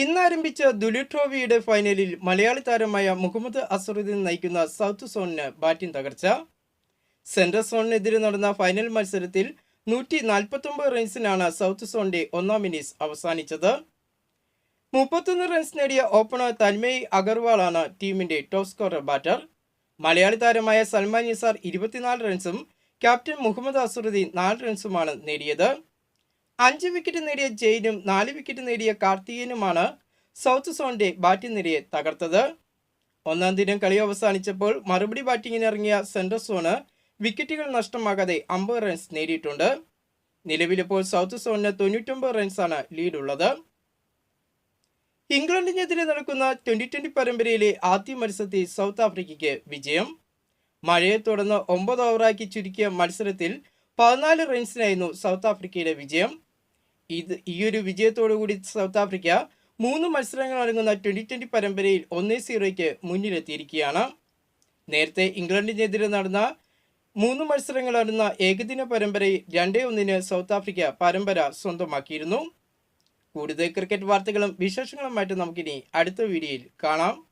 ഇന്ന് ദുലു ദുലി ട്രോഫിയുടെ ഫൈനലിൽ മലയാളി താരമായ മുഹമ്മദ് അസറുദ്ദീൻ നയിക്കുന്ന സൗത്ത് സോണിന് ബാറ്റിംഗ് തകർച്ച. സെൻട്രൽ സോണിനെതിരെ നടന്ന ഫൈനൽ മത്സരത്തിൽ നൂറ്റി നാൽപ്പത്തൊമ്പത് റൺസിനാണ് സൗത്ത് സോണിന്റെ ഒന്നാം ഇന്നിംഗ്സ് അവസാനിച്ചത്. മുപ്പത്തൊന്ന് റൺസ് നേടിയ ഓപ്പണർ തന്മയ് അഗർവാളാണ് ടീമിന്റെ ടോപ്പ് സ്കോറർ ബാറ്റർ. മലയാളി താരമായ സൽമാൻ നിസാർ ഇരുപത്തിനാല് റൺസും ക്യാപ്റ്റൻ മുഹമ്മദ് അസറുദ്ദീൻ നാല് റൺസുമാണ് നേടിയത്. അഞ്ച് വിക്കറ്റ് നേടിയ ജെയിനും നാല് വിക്കറ്റ് നേടിയ കാർത്തികനുമാണ് സൗത്ത് സോണിന്റെ ബാറ്റിംഗ് നിരയെ തകർത്തത്. ഒന്നാം ദിനം കളി അവസാനിച്ചപ്പോൾ മറുപടി ബാറ്റിംഗിന് ഇറങ്ങിയ സെൻട്രൽ സോണ് വിക്കറ്റുകൾ നഷ്ടമാകാതെ അമ്പത് റൺസ് നേടിയിട്ടുണ്ട്. നിലവിലിപ്പോൾ സൗത്ത് സോണിന് തൊണ്ണൂറ്റൊമ്പത് റൺസാണ് ലീഡുള്ളത് ഇംഗ്ലണ്ടിനെതിരെ നടക്കുന്ന ട്വന്റി ട്വന്റി പരമ്പരയിലെ ആദ്യ മത്സരത്തിൽ സൗത്ത് ആഫ്രിക്കയ്ക്ക് വിജയം. മഴയെ തുടർന്ന് ഒമ്പത് ഓവറാക്കി ചുരുക്കിയ മത്സരത്തിൽ പതിനാല് റൺസിനായിരുന്നു സൗത്ത് ആഫ്രിക്കയുടെ വിജയം. ഇത് ഈ ഒരു വിജയത്തോടു കൂടി സൗത്ത് ആഫ്രിക്ക മൂന്ന് മത്സരങ്ങൾ അടങ്ങുന്ന ട്വന്റി ട്വന്റി പരമ്പരയിൽ ഒന്നേ സീറോയ്ക്ക് മുന്നിലെത്തിയിരിക്കുകയാണ്. നേരത്തെ ഇംഗ്ലണ്ടിനെതിരെ നടന്ന മൂന്ന് മത്സരങ്ങൾ അടങ്ങുന്ന ഏകദിന പരമ്പരയിൽ രണ്ടേ ഒന്നിന് സൗത്ത് ആഫ്രിക്ക പരമ്പര സ്വന്തമാക്കിയിരുന്നു. കൂടുതൽ ക്രിക്കറ്റ് വാർത്തകളും വിശേഷങ്ങളുമായിട്ട് നമുക്കിനി അടുത്ത വീഡിയോയിൽ കാണാം.